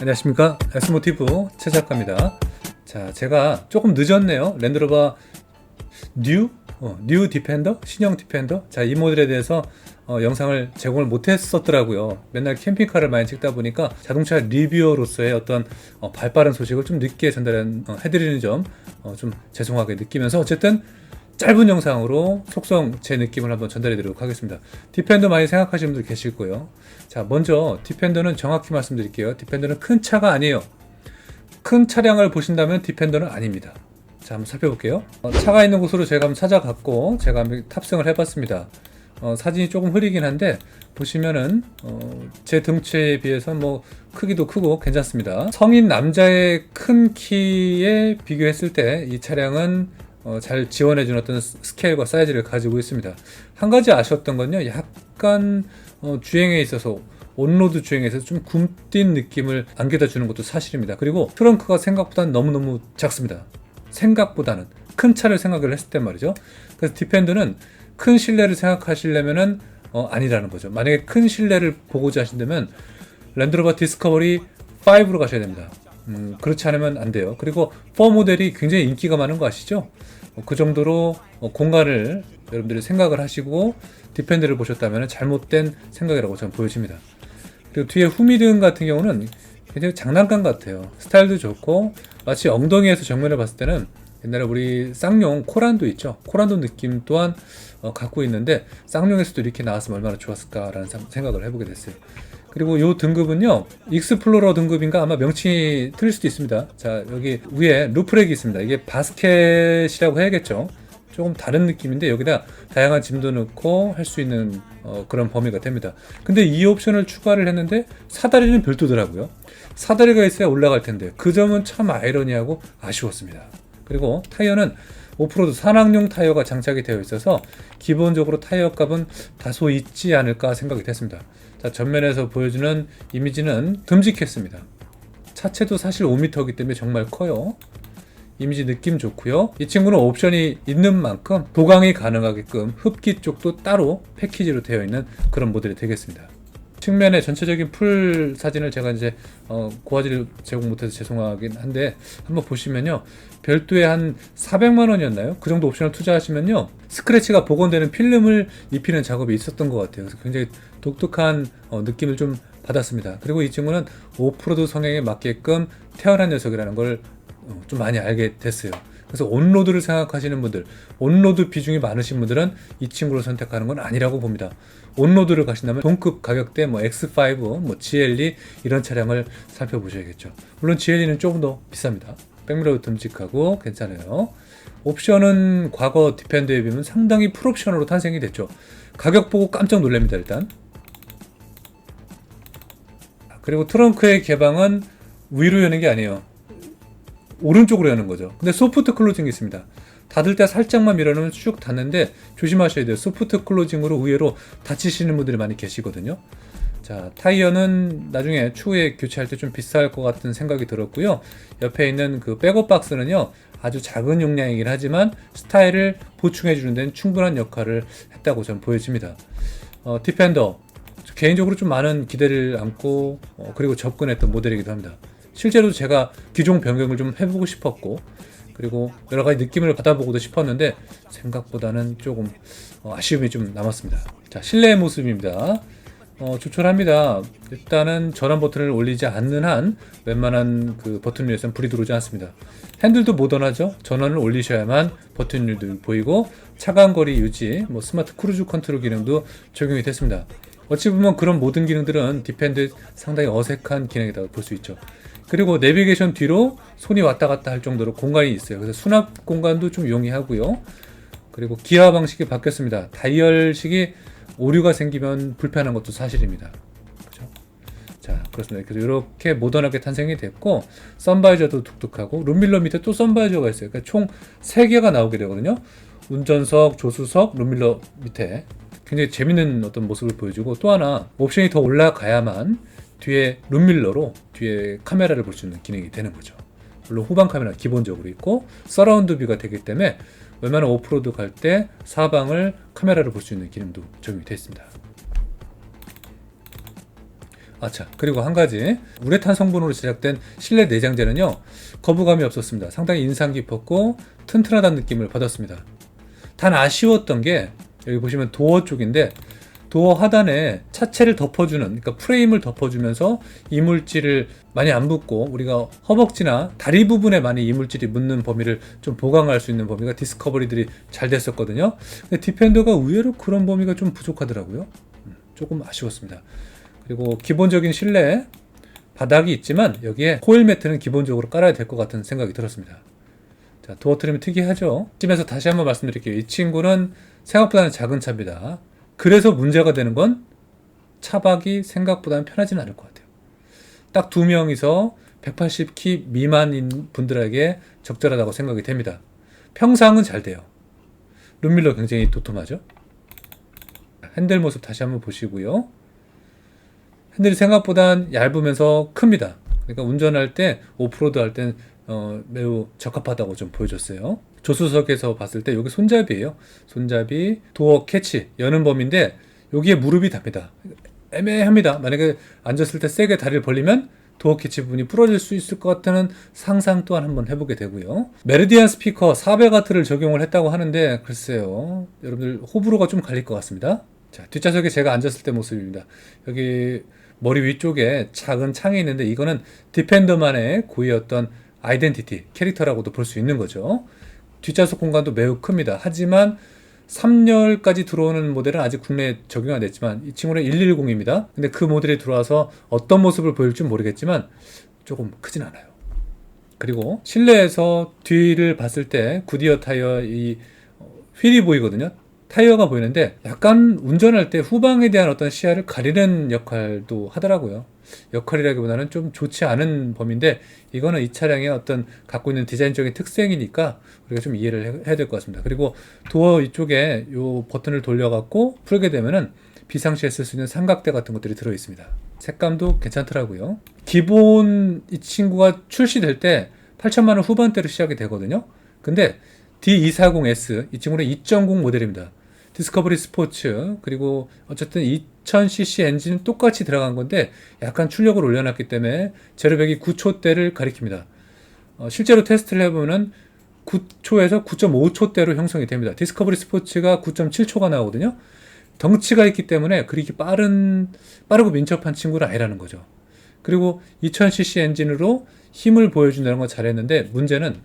안녕하십니까 엑스모티브 최 작가입니다 자 제가 조금 늦었네요 랜드로버 뉴? 어, 뉴 디펜더? 신형 디펜더? 자 이 모델에 대해서 어, 영상을 제공을 못했었더라고요 맨날 캠핑카를 많이 찍다 보니까 자동차 리뷰어로서의 어떤 어, 발빠른 소식을 좀 늦게 전달해드리는 점 어, 좀 죄송하게 느끼면서 어쨌든 짧은 영상으로 속성 제 느낌을 한번 전달해 드리도록 하겠습니다. 디펜더 많이 생각하시는 분들 계실 거예요. 자, 먼저 디펜더는 정확히 말씀드릴게요. 디펜더는 큰 차가 아니에요. 큰 차량을 보신다면 디펜더는 아닙니다. 자, 한번 살펴볼게요. 어, 차가 있는 곳으로 제가 한번 찾아갔고 제가 한번 탑승을 해봤습니다. 어, 사진이 조금 흐리긴 한데 보시면은 어, 제 등치에 비해서 뭐 크기도 크고 괜찮습니다. 성인 남자의 큰 키에 비교했을 때 이 차량은 어, 잘 지원해주는 어떤 스- 스케일과 사이즈를 가지고 있습니다. 한 가지 아쉬웠던 건요, 약간 어, 주행에 있어서 온로드 주행에 있어서 좀 굼뛴 느낌을 안겨다 주는 것도 사실입니다. 그리고 트렁크가 생각보다는 너무너무 작습니다. 생각보다는 큰 차를 생각을 했을 때 말이죠. 그래서 디펜더는 큰 실내를 생각하시려면은 어, 아니라는 거죠. 만약에 큰 실내를 보고자 하신다면 랜드로버 디스커버리 5로 가셔야 됩니다. 음, 그렇지 않으면 안 돼요. 그리고 4 모델이 굉장히 인기가 많은 거 아시죠? 어, 그 정도로 어, 공간을 여러분들이 생각을 하시고 디펜더를 보셨다면 잘못된 생각이라고 저는 보여집니다. 그리고 뒤에 후미등 같은 경우는 굉장히 장난감 같아요. 스타일도 좋고 마치 엉덩이에서 정면을 봤을 때는 옛날에 우리 쌍용 코란도 있죠. 코란도 느낌 또한 어, 갖고 있는데 쌍용에서도 이렇게 나왔으면 얼마나 좋았을까라는 상- 생각을 해보게 됐어요. 그리고 이 등급은요 익스플로러 등급인가 아마 명칭이 틀릴 수도 있습니다. 자 여기 위에 루프렉이 있습니다. 이게 바스켓이라고 해야겠죠. 조금 다른 느낌인데 여기다 다양한 짐도 넣고 할 수 있는 어, 그런 범위가 됩니다. 근데 이 옵션을 추가를 했는데 사다리는 별도더라고요. 사다리가 있어야 올라갈 텐데 그 점은 참 아이러니하고 아쉬웠습니다. 그리고 타이어는 오프로드 산악용 타이어가 장착이 되어 있어서 기본적으로 타이어 값은 다소 있지 않을까 생각이 됐습니다. 자, 전면에서 보여주는 이미지는 듬직했습니다. 차체도 사실 5m이기 때문에 정말 커요. 이미지 느낌 좋고요. 이 친구는 옵션이 있는 만큼 보강이 가능하게끔 흡기 쪽도 따로 패키지로 되어 있는 그런 모델이 되겠습니다. 측면의 전체적인 풀 사진을 제가 이제 어, 고화질을 제공 못해서 죄송하긴 한데 한번 보시면요 별도의 한 400만 원이었나요? 그 정도 옵션을 투자하시면요 스크래치가 복원되는 필름을 입히는 작업이 있었던 것 같아요. 그래서 굉장히 독특한 어, 느낌을 좀 받았습니다. 그리고 이 친구는 오프로드 성향에 맞게끔 태어난 녀석이라는 걸 어, 좀 많이 알게 됐어요. 그래서 온로드를 생각하시는 분들, 온로드 비중이 많으신 분들은 이 친구를 선택하는 건 아니라고 봅니다. 온로드를 가신다면 동급 가격대 뭐 X5, 뭐 GLE 이런 차량을 살펴보셔야겠죠. 물론 GLE는 조금 더 비쌉니다. 백미러도 듬직하고 괜찮아요. 옵션은 과거 디펜더에 비하면 상당히 풀옵션으로 탄생이 됐죠. 가격 보고 깜짝 놀랍니다, 일단. 그리고 트렁크의 개방은 위로 여는 게 아니에요. 오른쪽으로 여는 거죠. 근데 소프트 클로징이 있습니다. 닫을 때 살짝만 밀어놓으면 쭉 닫는데 조심하셔야 돼요. 소프트 클로징으로 의외로 다치시는 분들이 많이 계시거든요. 자, 타이어는 나중에 추후에 교체할 때 좀 비쌀 것 같은 생각이 들었고요. 옆에 있는 그 백업 박스는요, 아주 작은 용량이긴 하지만 스타일을 보충해 주는 데는 충분한 역할을 했다고 저는 보여집니다. 어, 디펜더 개인적으로 좀 많은 기대를 안고 어, 그리고 접근했던 모델이기도 합니다. 실제로 제가 기종 변경을 좀 해보고 싶었고 그리고 여러 가지 느낌을 받아보고도 싶었는데 생각보다는 조금 어, 아쉬움이 좀 남았습니다. 자 실내의 모습입니다. 어, 조촐합니다. 일단은 전원 버튼을 올리지 않는 한 웬만한 그 버튼 위에서는 불이 들어오지 않습니다. 핸들도 모던하죠. 전원을 올리셔야만 버튼들도 보이고 차간 거리 유지, 뭐 스마트 크루즈 컨트롤 기능도 적용이 됐습니다. 어찌 보면 그런 모든 기능들은 디펜드 상당히 어색한 기능이라고 볼 수 있죠. 그리고 내비게이션 뒤로 손이 왔다 갔다 할 정도로 공간이 있어요. 그래서 수납 공간도 좀 용이하고요. 그리고 기아 방식이 바뀌었습니다. 다이얼식이 오류가 생기면 불편한 것도 사실입니다. 그죠? 자, 그렇습니다. 그래서 이렇게 모던하게 탄생이 됐고 선바이저도 독특하고 룸밀러 밑에 또 선바이저가 있어요. 그러니까 총 3개가 나오게 되거든요. 운전석, 조수석, 룸밀러 밑에 굉장히 재밌는 어떤 모습을 보여주고 또 하나 옵션이 더 올라가야만 뒤에 룸밀러로 뒤에 카메라를 볼 수 있는 기능이 되는 거죠. 물론 후방 카메라 기본적으로 있고 서라운드 뷰가 되기 때문에 웬만한 오프로드 갈 때 사방을 카메라로 볼수 있는 기능도 적용이 되어 있습니다. 아차 그리고 한 가지 우레탄 성분으로 제작된 실내 내장재는요 거부감이 없었습니다 상당히 인상 깊었고 튼튼하다는 느낌을 받았습니다 단 아쉬웠던 게 여기 보시면 도어 쪽인데 도어 하단에 차체를 덮어주는 그러니까 프레임을 덮어주면서 이물질을 많이 안 붙고 우리가 허벅지나 다리 부분에 많이 이물질이 묻는 범위를 좀 보강할 수 있는 범위가 디스커버리들이 잘 됐었거든요 근데 디펜더가 의외로 그런 범위가 좀 부족하더라고요 음, 조금 아쉬웠습니다 그리고 기본적인 실내 바닥이 있지만 여기에 코일 매트는 기본적으로 깔아야 될 것 같은 생각이 들었습니다. 자, 도어 트림이 특이하죠? 집에서 다시 한번 말씀드릴게요. 이 친구는 생각보다는 작은 차입니다. 그래서 문제가 되는 건 차박이 생각보다는 편하지는 않을 것 같아요. 딱 두 명이서 180키 미만인 분들에게 적절하다고 생각이 됩니다. 평상은 잘 돼요. 룸밀러 굉장히 도톰하죠? 핸들 모습 다시 한번 보시고요. 핸들이 생각보단 얇으면서 큽니다. 그러니까 운전할 때 오프로드 할땐 어, 매우 적합하다고 좀 보여줬어요. 조수석에서 봤을 때 여기 손잡이에요. 손잡이, 도어 캐치, 여는 범인데 여기에 무릎이 닿니다. 애매합니다. 만약에 앉았을 때 세게 다리를 벌리면 도어 캐치 부분이 부러질 수 있을 것 같다는 상상 또한 한번 해보게 되고요. 메르디안 스피커 400W를 적용을 했다고 하는데 글쎄요. 여러분들 호불호가 좀 갈릴 것 같습니다. 자, 뒷좌석에 제가 앉았을 때 모습입니다. 여기 머리 위쪽에 작은 창이 있는데 이거는 디펜더만의 고유 어떤 아이덴티티, 캐릭터라고도 볼 수 있는 거죠. 뒷좌석 공간도 매우 큽니다. 하지만 3열까지 들어오는 모델은 아직 국내에 적용 안 됐지만 이 친구는 110입니다. 근데 그 모델이 들어와서 어떤 모습을 보일지 모르겠지만 조금 크진 않아요. 그리고 실내에서 뒤를 봤을 때 구디어 타이어 이 휠이 보이거든요. 타이어가 보이는데 약간 운전할 때 후방에 대한 어떤 시야를 가리는 역할도 하더라고요. 역할이라기보다는 좀 좋지 않은 범위인데 이거는 이 차량의 어떤 갖고 있는 디자인적인 특성이니까 우리가 좀 이해를 해야 될 것 같습니다. 그리고 도어 이쪽에 요 버튼을 돌려갖고 풀게 되면은 비상시에 쓸 수 있는 삼각대 같은 것들이 들어 있습니다. 색감도 괜찮더라고요. 기본 이 친구가 출시될 때 8천만 원 후반대로 시작이 되거든요. 근데 D240S 이 친구는 2.0 모델입니다. 디스커버리 스포츠 그리고 어쨌든 2000cc 엔진은 똑같이 들어간 건데 약간 출력을 올려놨기 때문에 제로백이 9초대를 가리킵니다. 어, 실제로 테스트를 해보면 9초에서 9.5초대로 형성이 됩니다. 디스커버리 스포츠가 9.7초가 나오거든요. 덩치가 있기 때문에 그렇게 빠른 빠르고 민첩한 친구는 아니라는 거죠. 그리고 2000cc 엔진으로 힘을 보여준다는 건 잘했는데 문제는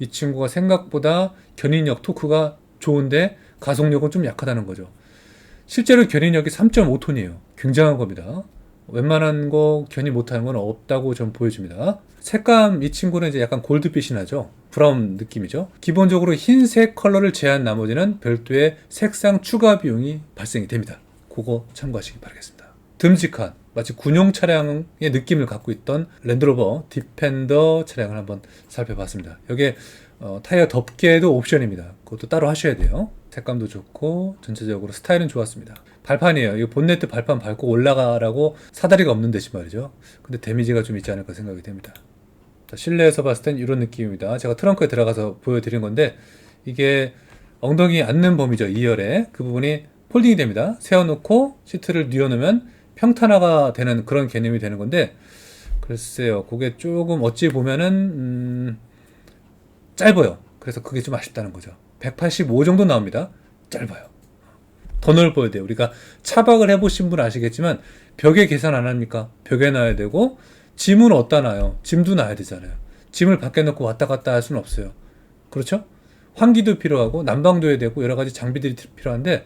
이 친구가 생각보다 견인력 토크가 좋은데 가속력은 좀 약하다는 거죠. 실제로 견인력이 3.5톤이에요. 굉장한 겁니다. 웬만한 거 견인 못하는 건 없다고 좀 보여집니다. 색감 이 친구는 이제 약간 골드빛이 나죠. 브라운 느낌이죠. 기본적으로 흰색 컬러를 제한 나머지는 별도의 색상 추가 비용이 발생이 됩니다. 그거 참고하시기 바라겠습니다. 듬직한 마치 군용 차량의 느낌을 갖고 있던 랜드로버 디펜더 차량을 한번 살펴봤습니다. 여기에 어, 타이어 덮개도 옵션입니다. 그것도 따로 하셔야 돼요. 색감도 좋고 전체적으로 스타일은 좋았습니다. 발판이에요. 이 본네트 발판 밟고 올라가라고 사다리가 없는 대신 말이죠. 근데 데미지가 좀 있지 않을까 생각이 됩니다. 자, 실내에서 봤을 땐 이런 느낌입니다. 제가 트렁크에 들어가서 보여드린 건데 이게 엉덩이 앉는 범위죠. 2열에 그 부분이 폴딩이 됩니다. 세워놓고 시트를 뉘어놓으면 평탄화가 되는 그런 개념이 되는 건데 글쎄요. 그게 조금 어찌 보면은 음, 짧아요. 그래서 그게 좀 아쉽다는 거죠. 185 정도 나옵니다. 짧아요. 더 넓어야 돼요. 우리가 차박을 해보신 분 아시겠지만 벽에 계산 안 합니까? 벽에 놔야 되고 짐은 어디다 놔요? 짐도 놔야 되잖아요. 짐을 밖에 놓고 왔다 갔다 할 수는 없어요. 그렇죠? 환기도 필요하고 난방도 해야 되고 여러 가지 장비들이 필요한데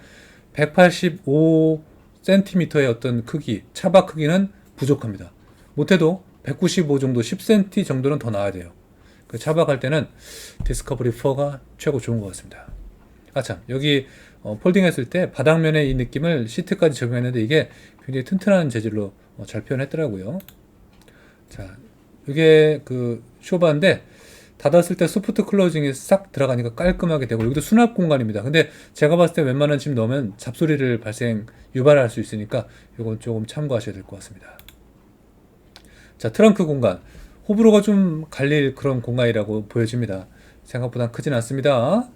185cm의 어떤 크기, 차박 크기는 부족합니다. 못해도 195 정도, 10cm 정도는 더 나와야 돼요. 그 차박할 때는 디스커버리 4가 최고 좋은 것 같습니다. 아 참 여기 어, 폴딩했을 때 바닥면에 이 느낌을 시트까지 적용했는데 이게 굉장히 튼튼한 재질로 어, 잘 표현했더라고요. 자 이게 그 쇼바인데 닫았을 때 소프트 클로징이 싹 들어가니까 깔끔하게 되고 여기도 수납 공간입니다. 근데 제가 봤을 때 웬만한 짐 넣으면 잡소리를 발생 유발할 수 있으니까 이건 조금 참고하셔야 될 것 같습니다. 자 트렁크 공간 호불호가 좀 갈릴 그런 공간이라고 보여집니다. 생각보다 크진 않습니다.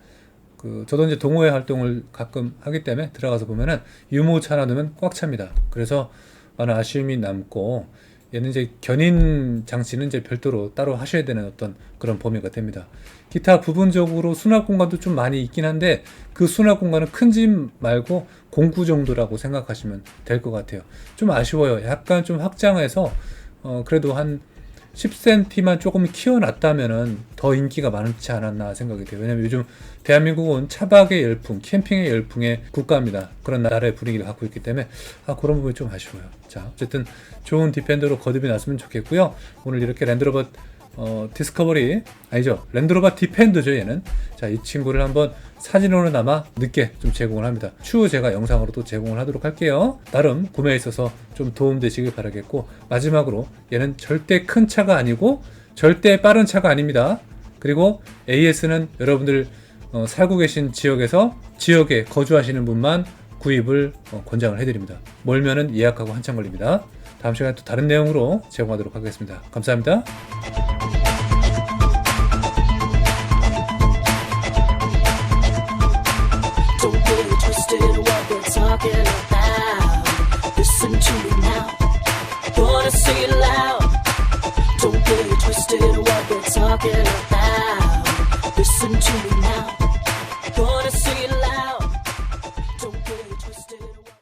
그 저도 이제 동호회 활동을 가끔 하기 때문에 들어가서 보면은 유모차 하나 넣으면 꽉 찹니다. 그래서 많은 아쉬움이 남고 얘는 이제 견인 장치는 이제 별도로 따로 하셔야 되는 어떤 그런 범위가 됩니다. 기타 부분적으로 수납 공간도 좀 많이 있긴 한데 그 수납 공간은 큰 집 말고 공구 정도라고 생각하시면 될 것 같아요. 좀 아쉬워요. 약간 좀 확장해서 어 그래도 한 10cm만 조금 키워놨다면은 더 인기가 많지 않았나 생각이 돼요. 왜냐면 요즘 대한민국은 차박의 열풍, 캠핑의 열풍의 국가입니다. 그런 나라의 분위기를 갖고 있기 때문에 아, 그런 부분이 좀 아쉬워요. 자, 어쨌든 좋은 디펜더로 거듭이 났으면 좋겠고요. 오늘 이렇게 랜드로버 어, 디스커버리 아니죠. 랜드로버 디펜더죠 얘는. 자 이 친구를 한번 사진으로 남아 늦게 좀 제공을 합니다. 추후 제가 영상으로도 제공을 하도록 할게요. 나름 구매에 있어서 좀 도움되시길 바라겠고 마지막으로 얘는 절대 큰 차가 아니고 절대 빠른 차가 아닙니다. 그리고 AS는 여러분들 어, 살고 계신 지역에서 지역에 거주하시는 분만 구입을 어, 권장을 해드립니다. 멀면은 예약하고 한참 걸립니다. 다음 시간에 또 다른 내용으로 제공하도록 하겠습니다. 감사합니다